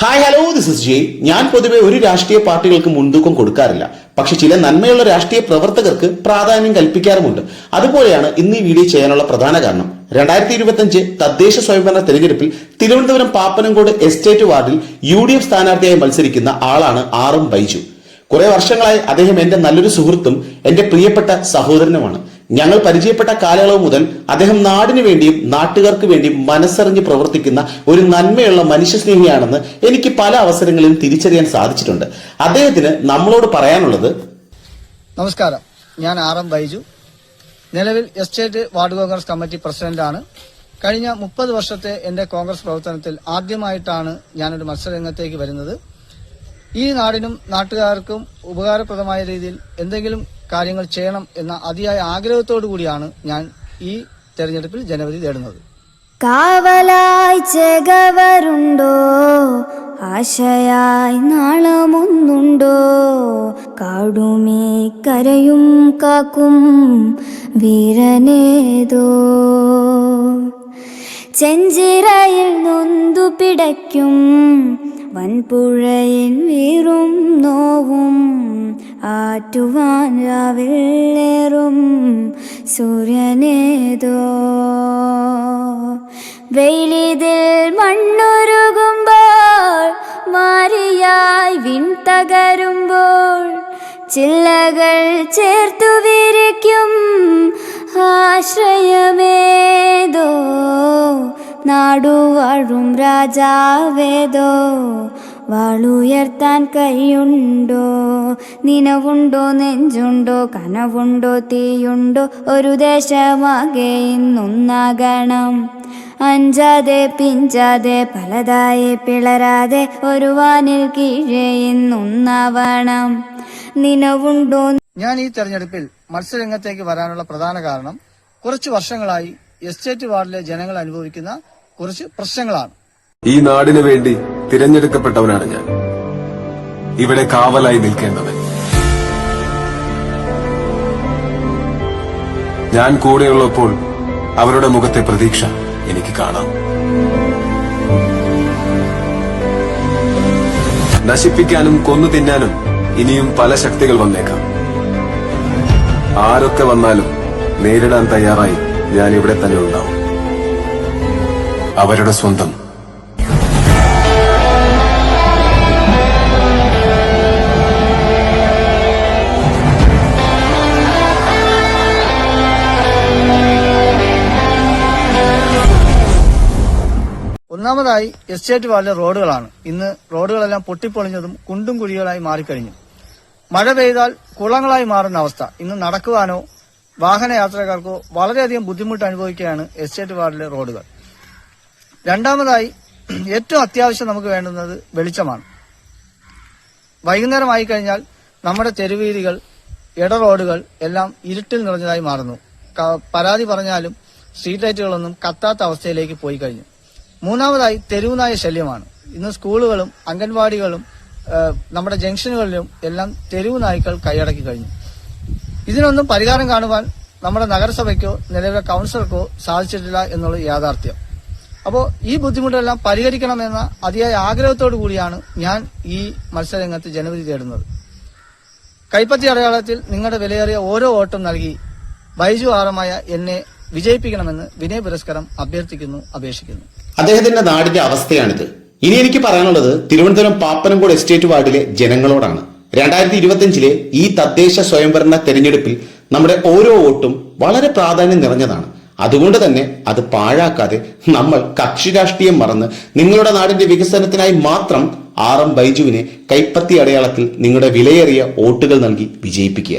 Hi hello this is Jay ഞാൻ പൊതുവെ ഒരു രാഷ്ട്രീയ പാർട്ടികൾക്ക് മുൻതൂക്കം കൊടുക്കാറില്ല. പക്ഷെ ചില നന്മയുള്ള രാഷ്ട്രീയ പ്രവർത്തകർക്ക് പ്രാധാന്യം കൽപ്പിക്കാറുമുണ്ട്. അതുപോലെയാണ് ഇന്ന് ഈ വീഡിയോ ചെയ്യാനുള്ള പ്രധാന കാരണം. രണ്ടായിരത്തി ഇരുപത്തിയഞ്ച് തദ്ദേശ സ്വയംഭരണ തെരഞ്ഞെടുപ്പിൽ തിരുവനന്തപുരം പാപ്പനംകോട് എസ്റ്റേറ്റ് വാർഡിൽ യു ഡി എഫ് സ്ഥാനാർത്ഥിയായി മത്സരിക്കുന്ന ആളാണ് ആറും ബൈജു. കുറെ വർഷങ്ങളായി അദ്ദേഹം എന്റെ നല്ലൊരു സുഹൃത്തും എന്റെ പ്രിയപ്പെട്ട സഹോദരനുമാണ്. ഞങ്ങൾ പരിചയപ്പെട്ട കാലയളവ് മുതൽ അദ്ദേഹം നാടിനു വേണ്ടിയും നാട്ടുകാർക്ക് വേണ്ടിയും മനസ്സറിഞ്ഞ് പ്രവർത്തിക്കുന്ന ഒരു നന്മയുള്ള മനുഷ്യസ്നേഹിയാണെന്ന് എനിക്ക് പല അവസരങ്ങളിലും തിരിച്ചറിയാൻ സാധിച്ചിട്ടുണ്ട്. അദ്ദേഹത്തിന് നമ്മളോട് പറയാനുള്ളത് നമസ്കാരം. ഞാൻ ആർ എം ബൈജു നിലവിൽ എസ്റ്റേറ്റ് വാർഡ് കോൺഗ്രസ് കമ്മിറ്റി പ്രസിഡന്റാണ്. കഴിഞ്ഞ മുപ്പത് വർഷത്തെ എന്റെ കോൺഗ്രസ് പ്രവർത്തനത്തിൽ ആദ്യമായിട്ടാണ് ഞാനൊരു മത്സരരംഗത്തേക്ക് വരുന്നത്. ഈ നാടിനും നാട്ടുകാർക്കും ഉപകാരപ്രദമായ രീതിയിൽ എന്തെങ്കിലും കാര്യങ്ങൾ ചെയ്യണം എന്ന അതിയായ ആഗ്രഹത്തോടു കൂടിയാണ് ഞാൻ ഈ തെരഞ്ഞെടുപ്പിൽ ജനവധി തേടുന്നത്. കാവലായി ചെകവരുണ്ടോ? ആശയായി നാളമൊന്നുണ്ടോ? കാടുമേ കരയും കാക്കും വീരനേതോ? ചെഞ്ചിറയിൽ നൊന്തു പിടയ്ക്കും വൻപുഴയിൽ വീറും നോവും. ആറ്റുവാൻ രാവിലേറും സൂര്യനേതോ. വെയിലിതിൽ മണ്ണുരുകുമ്പോൾ മാറിയായി വിൺ തകരുമ്പോൾ ചില്ലകൾ ചേർത്തു വിരിക്കും ആശ്രയമേതോ. നാടുവാഴും രാജാവേതോ. വാളുയർത്താൻ കൈയുണ്ടോ? നിനവുണ്ടോ നെഞ്ചുണ്ടോ കനവുണ്ടോ തീയുണ്ടോ? ഒരു ദേശമാകെ ഇന്നൊന്നാകണം. അഞ്ചാതെ പിഞ്ചാതെ പലതായി പിളരാതെ ഒരു വാനിൽ കീഴേ ഇന്നൊന്നാവണം. നിനവുണ്ടോ? ഞാൻ ഈ തെരഞ്ഞെടുപ്പിൽ മത്സരരംഗത്തേക്ക് വരാനുള്ള പ്രധാന കാരണം കുറച്ച് വർഷങ്ങളായി എസ്റ്റേറ്റ് വാർഡിലെ ജനങ്ങൾ അനുഭവിക്കുന്ന കുറച്ച് പ്രശ്നങ്ങളാണ്. ഈ നാടിനു വേണ്ടി തിരഞ്ഞെടുക്കപ്പെട്ടവനാണ് ഞാൻ. ഇവിടെ കാവലായി നിൽക്കേണ്ടവൻ. ഞാൻ കൂടെയുള്ളപ്പോൾ അവരുടെ മുഖത്തെ പ്രതീക്ഷ എനിക്ക് കാണാം. നശിപ്പിക്കാനും കൊന്നു തിന്നാനും ഇനിയും പല ശക്തികൾ വന്നേക്കാം. ആരൊക്കെ വന്നാലും നേരിടാൻ തയ്യാറായി ഞാൻ ഇവിടെ തന്നെ ഉണ്ടാവും. അവരുടെ സ്വന്തം ഒന്നാമതായി എസ്റ്റേറ്റ് വാർഡിലെ റോഡുകളാണ്. ഇന്ന് റോഡുകളെല്ലാം പൊട്ടിപ്പൊളിഞ്ഞതും കുണ്ടും കുഴികളായി മാറിക്കഴിഞ്ഞു. മഴ പെയ്താൽ കുളങ്ങളായി മാറുന്ന അവസ്ഥ. ഇന്ന് നടക്കുവാനോ വാഹന യാത്രക്കാർക്കോ വളരെയധികം ബുദ്ധിമുട്ട് അനുഭവിക്കുകയാണ് എസ്റ്റേറ്റ് വാർഡിലെ റോഡുകൾ. രണ്ടാമതായി ഏറ്റവും അത്യാവശ്യം നമുക്ക് വേണ്ടുന്നത് വെളിച്ചമാണ്. വൈകുന്നേരമായി കഴിഞ്ഞാൽ നമ്മുടെ തെരുവീതികൾ ഇട റോഡുകൾ എല്ലാം ഇരുട്ടിൽ നിറഞ്ഞതായി മാറുന്നു. പരാതി പറഞ്ഞാലും സ്ട്രീറ്റ് ലൈറ്റുകളൊന്നും കത്താത്ത അവസ്ഥയിലേക്ക് പോയി കഴിഞ്ഞു. മൂന്നാമതായി തെരുവുനായ ശല്യമാണ്. ഇന്ന് സ്കൂളുകളും അംഗൻവാടികളും നമ്മുടെ ജംഗ്ഷനുകളിലും എല്ലാം തെരുവു നായ്ക്കൾ കൈയടക്കി കഴിഞ്ഞു. ഇതിനൊന്നും പരിഹാരം കാണുവാൻ നമ്മുടെ നഗരസഭയ്ക്കോ നിലവിലെ കൗൺസിലർക്കോ സാധിച്ചിട്ടില്ല എന്നുള്ള യാഥാർത്ഥ്യം. അപ്പോൾ ഈ ബുദ്ധിമുട്ടെല്ലാം പരിഹരിക്കണമെന്ന അതിയായ ആഗ്രഹത്തോടു കൂടിയാണ് ഞാൻ ഈ മത്സരരംഗത്ത് ജനവിധി തേടുന്നത്. കൈപ്പത്തി അടയാളത്തിൽ നിങ്ങളുടെ വിലയേറിയ ഓരോ വോട്ടും നൽകി ബൈജു ആറമായ എന്നെ വിജയിപ്പിക്കണമെന്ന് വിനയ പുരസ്കാരം അഭ്യർത്ഥിക്കുന്നു അപേക്ഷിക്കുന്നു. അദ്ദേഹത്തിന്റെ നാടിന്റെ അവസ്ഥയാണിത്. ഇനി എനിക്ക് പറയാനുള്ളത് തിരുവനന്തപുരം പാപ്പനംകോട് എസ്റ്റേറ്റ് വാർഡിലെ ജനങ്ങളോടാണ്. രണ്ടായിരത്തി ഇരുപത്തിയഞ്ചിലെ ഈ തദ്ദേശ സ്വയംഭരണ തെരഞ്ഞെടുപ്പിൽ നമ്മുടെ ഓരോ വോട്ടും വളരെ പ്രാധാന്യം നിറഞ്ഞതാണ്. അതുകൊണ്ട് തന്നെ അത് പാഴാക്കാതെ നമ്മൾ കക്ഷി രാഷ്ട്രീയം മറന്ന് നിങ്ങളുടെ നാടിന്റെ വികസനത്തിനായി മാത്രം ആർ എം ബൈജുവിനെ കൈപ്പത്തി അടയാളത്തിൽ നിങ്ങളുടെ വിലയേറിയ വോട്ടുകൾ നൽകി വിജയിപ്പിക്കുക.